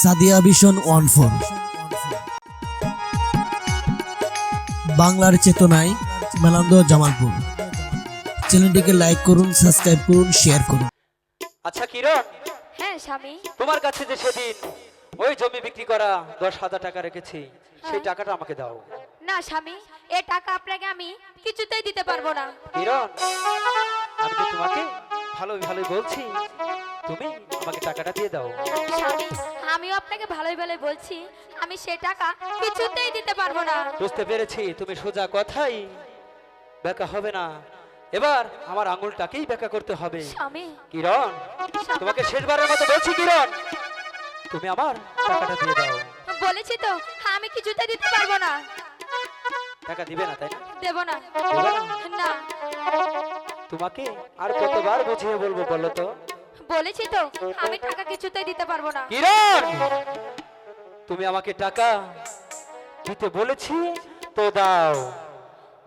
Sadia vision one four. বাংলার চেতনায় মেলান্দ জামালপুর। চ্যানেলটিকে লাইক করুন সাবস্ক্রাইব করুন শেয়ার করুন। আচ্ছা কিরণ? হ্যাঁ স্বামী। তোমার কাছে যে সেদিন ওই জমি বিক্রি করা দশ হাজার টাকা রেখেছি সেই টাকাটা আমাকে দাও। না স্বামী এ টাকা আপনাকে আমি কিছুতেই দিতে পারব না। কিরণ আমি তো তোমাকে ভালোই ভালোই বলছি তুমি আমাকে টাকাটা দিয়ে দাও। স্বামী আমিও আপনাকে ভালোই ভালোই বলছি। আমি সে টাকা কিছুতেই দিতে পারব না। বুঝতে পেরেছি তুমি সোজা কথাই বেকা হবে না। এবার আমার আঙুলটাকেই বেকা করতে হবে। স্বামী। কিরণ তোমাকে শেষবারের মতো বলছি কিরণ তুমি আমার টাকাটা দিয়ে দাও। বলেছি তো আমি কিছুতেই দিতে পারব না। টাকা দিবে না তাই দেবে না? না। তোমাকে আর কতবার বুঝিয়ে বলব বলো তো? বলেছি তো আমি টাকা কিছুতেই দিতে পারব না। কিরণ! তুমি আমাকে টাকা দিতে বলেছি তো দাও।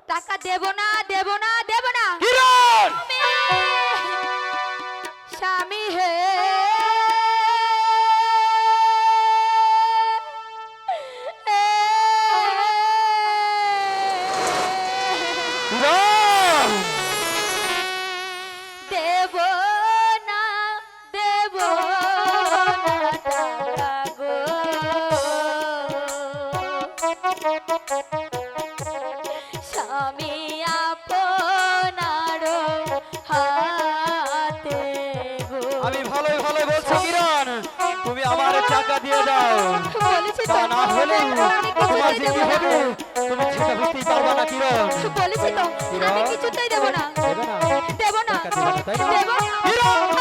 টাকা দেব না দেব না দেব না। কিরণ! স্বামী হে আমি ভালোই ভালোই বলছি কিরণ তুমি আমার টাকা দিয়ে দাও তা না হলে তোমার জীবন যে কি না। হবে তুমি সেটা বুঝতেই পারবা না কিরণ। বলেছি তো আমি কিছুতেই দেব না। দেব না? দেব না দেব দেবে না,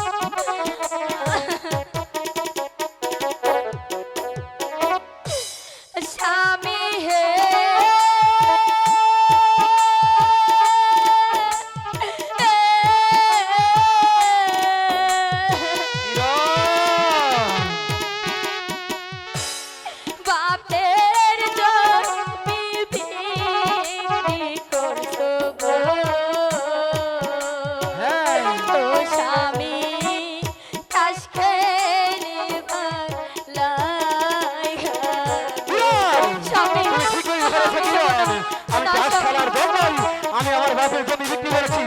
আমার বাপের জমি বিক্রি করেছি।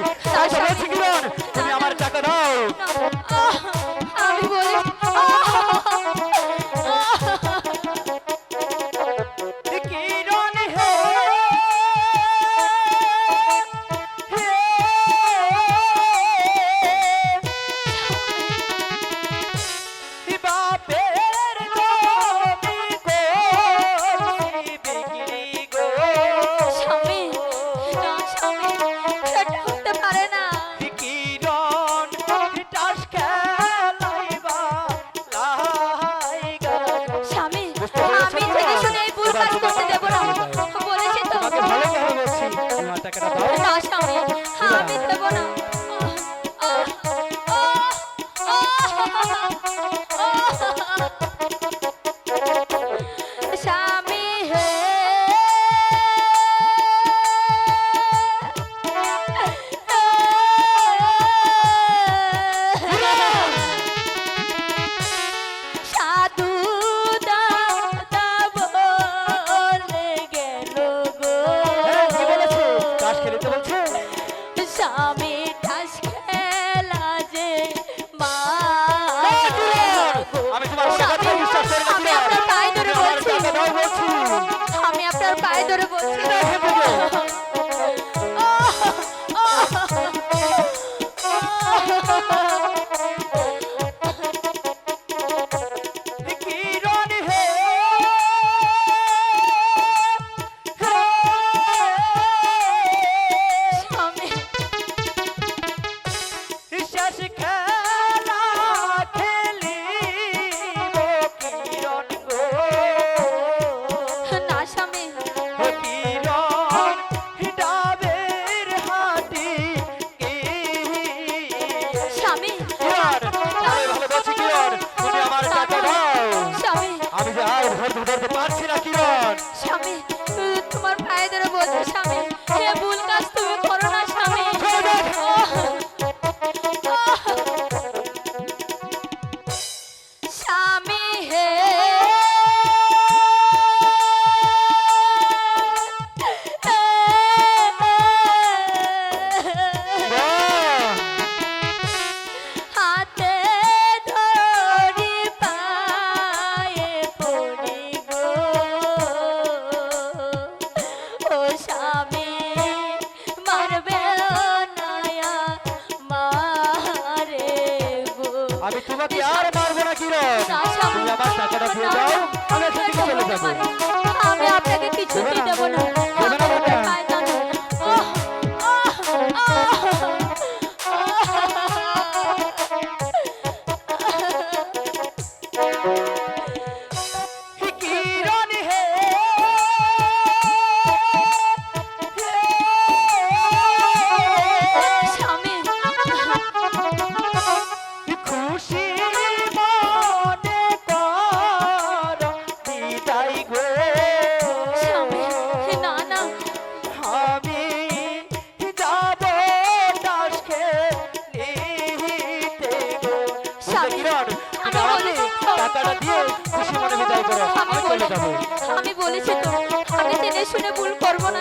Oh. তোমাকে আর মারবো না কিরণ। আচ্ছা, তুমি আমার টাকাটা আচ্ছা, দিয়ে দাও আচ্ছা, আমি সেদিকে চলে যাব। বাঁচাবো আমি বলেছি তো আমি জেনে শুনে ভুল করব না